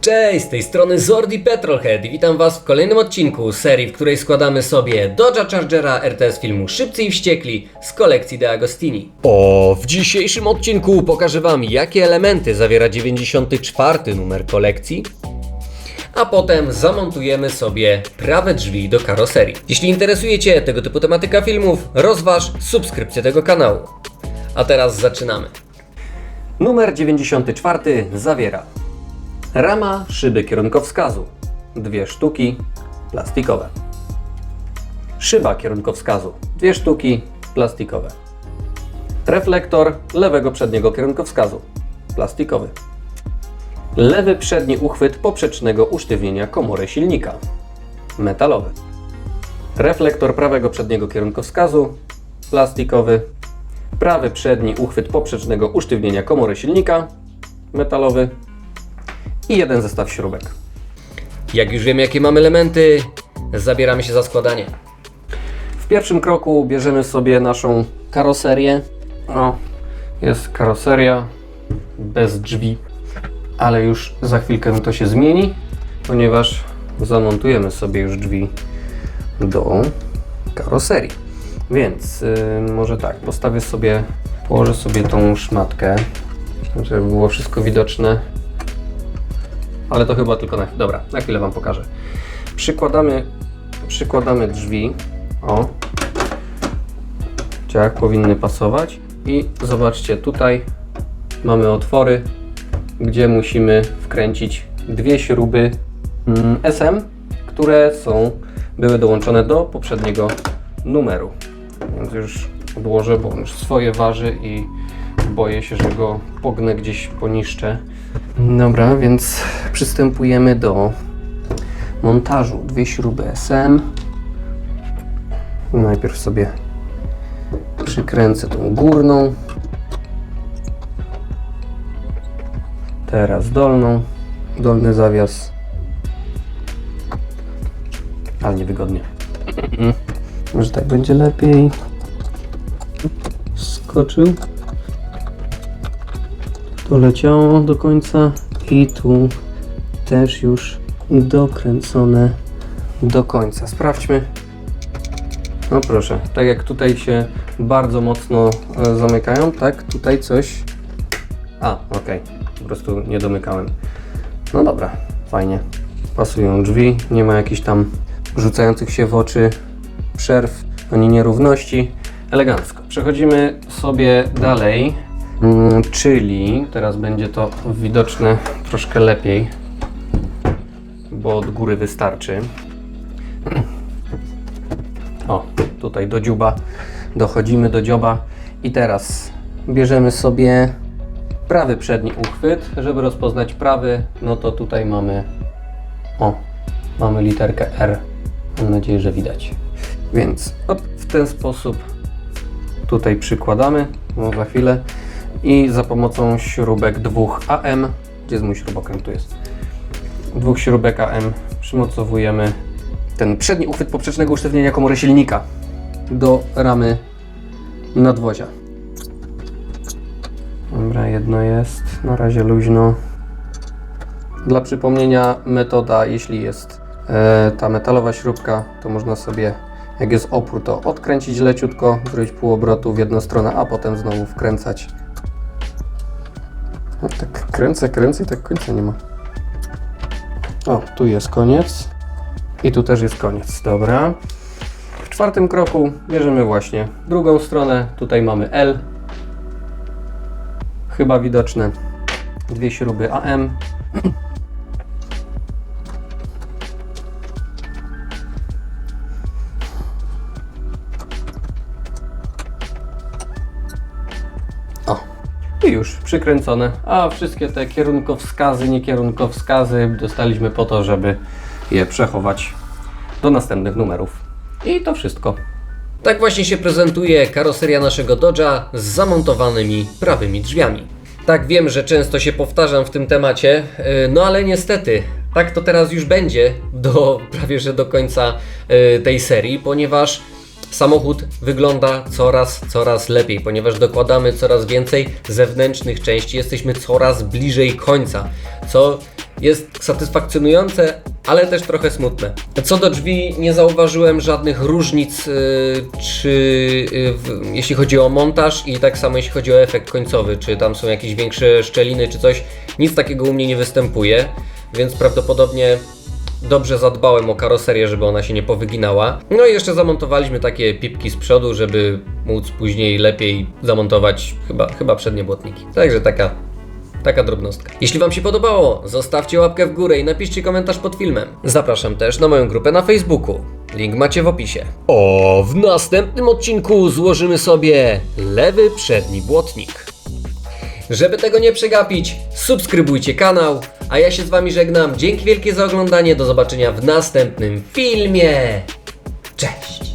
Cześć, z tej strony Zordi Petrolhead i witam Was w kolejnym odcinku serii, w której składamy sobie Dodge'a Chargera RTS filmu Szybcy i Wściekli z kolekcji De Agostini. O, w dzisiejszym odcinku pokażę Wam, jakie elementy zawiera 94 numer kolekcji, a potem zamontujemy sobie prawe drzwi do karoserii. Jeśli interesuje Cię tego typu tematyka filmów, rozważ subskrypcję tego kanału. A teraz zaczynamy. Numer 94 zawiera Rama szyby kierunkowskazu. Dwie sztuki plastikowe. Szyba kierunkowskazu. Dwie sztuki plastikowe. Reflektor lewego przedniego kierunkowskazu. Plastikowy. Lewy przedni uchwyt poprzecznego usztywnienia komory silnika. Metalowy. Reflektor prawego przedniego kierunkowskazu. Plastikowy. Prawy przedni uchwyt poprzecznego usztywnienia komory silnika. Metalowy i jeden zestaw śrubek. Jak już wiemy, jakie mamy elementy, zabieramy się za składanie. W pierwszym kroku bierzemy sobie naszą karoserię. O, jest karoseria bez drzwi, ale już za chwilkę to się zmieni, ponieważ zamontujemy sobie już drzwi do karoserii. Więc yy, może tak, postawię sobie, położę sobie tą szmatkę, żeby było wszystko widoczne ale to chyba tylko na Dobra, na chwilę Wam pokażę. Przykładamy, przykładamy drzwi. O. Jak powinny pasować. I zobaczcie, tutaj mamy otwory, gdzie musimy wkręcić dwie śruby mm, SM, które są, były dołączone do poprzedniego numeru. Więc już odłożę, bo on już swoje waży i boję się, że go pognę gdzieś poniszczę. Dobra, więc przystępujemy do montażu. Dwie śruby SM. Najpierw sobie przykręcę tą górną. Teraz dolną. Dolny zawias. Ale niewygodnie. Może tak będzie lepiej. Skoczył. To leciało do końca i tu też już dokręcone do końca. Sprawdźmy. No proszę, tak jak tutaj się bardzo mocno e, zamykają, tak tutaj coś. A, okej, po prostu nie domykałem. No dobra, fajnie. Pasują drzwi, nie ma jakichś tam rzucających się w oczy przerw ani nierówności. Elegancko. Przechodzimy sobie dalej. Mm, czyli teraz będzie to widoczne troszkę lepiej, bo od góry wystarczy. O, tutaj do dziuba dochodzimy do dzioba i teraz bierzemy sobie prawy przedni uchwyt, żeby rozpoznać prawy, no to tutaj mamy o, mamy literkę R. Mam nadzieję, że widać. Więc op, w ten sposób tutaj przykładamy, no za chwilę i za pomocą śrubek dwóch AM, gdzie jest mój śrubokręt, tu jest, dwóch śrubek AM przymocowujemy ten przedni uchwyt poprzecznego usztywnienia komory silnika do ramy nadwozia. Dobra, jedno jest, na razie luźno. Dla przypomnienia metoda, jeśli jest e, ta metalowa śrubka, to można sobie, jak jest opór, to odkręcić leciutko, zrobić pół obrotu w jedną stronę, a potem znowu wkręcać no, tak kręcę, kręcę i tak końca nie ma. O, tu jest koniec. I tu też jest koniec, dobra. W czwartym kroku bierzemy właśnie drugą stronę. Tutaj mamy L. Chyba widoczne. Dwie śruby AM. już przykręcone. A wszystkie te kierunkowskazy, niekierunkowskazy dostaliśmy po to, żeby je przechować do następnych numerów. I to wszystko. Tak właśnie się prezentuje karoseria naszego Dodge'a z zamontowanymi prawymi drzwiami. Tak wiem, że często się powtarzam w tym temacie, yy, no ale niestety tak to teraz już będzie do prawie że do końca yy, tej serii, ponieważ samochód wygląda coraz, coraz lepiej, ponieważ dokładamy coraz więcej zewnętrznych części, jesteśmy coraz bliżej końca, co jest satysfakcjonujące, ale też trochę smutne. Co do drzwi, nie zauważyłem żadnych różnic, yy, czy yy, w, jeśli chodzi o montaż i tak samo jeśli chodzi o efekt końcowy, czy tam są jakieś większe szczeliny, czy coś. Nic takiego u mnie nie występuje, więc prawdopodobnie dobrze zadbałem o karoserię, żeby ona się nie powyginała. No i jeszcze zamontowaliśmy takie pipki z przodu, żeby móc później lepiej zamontować chyba, chyba przednie błotniki. Także taka Taka drobnostka. Jeśli Wam się podobało, zostawcie łapkę w górę i napiszcie komentarz pod filmem. Zapraszam też na moją grupę na Facebooku. Link macie w opisie. O, w następnym odcinku złożymy sobie lewy przedni błotnik. Żeby tego nie przegapić, subskrybujcie kanał, a ja się z Wami żegnam. Dzięki wielkie za oglądanie, do zobaczenia w następnym filmie. Cześć!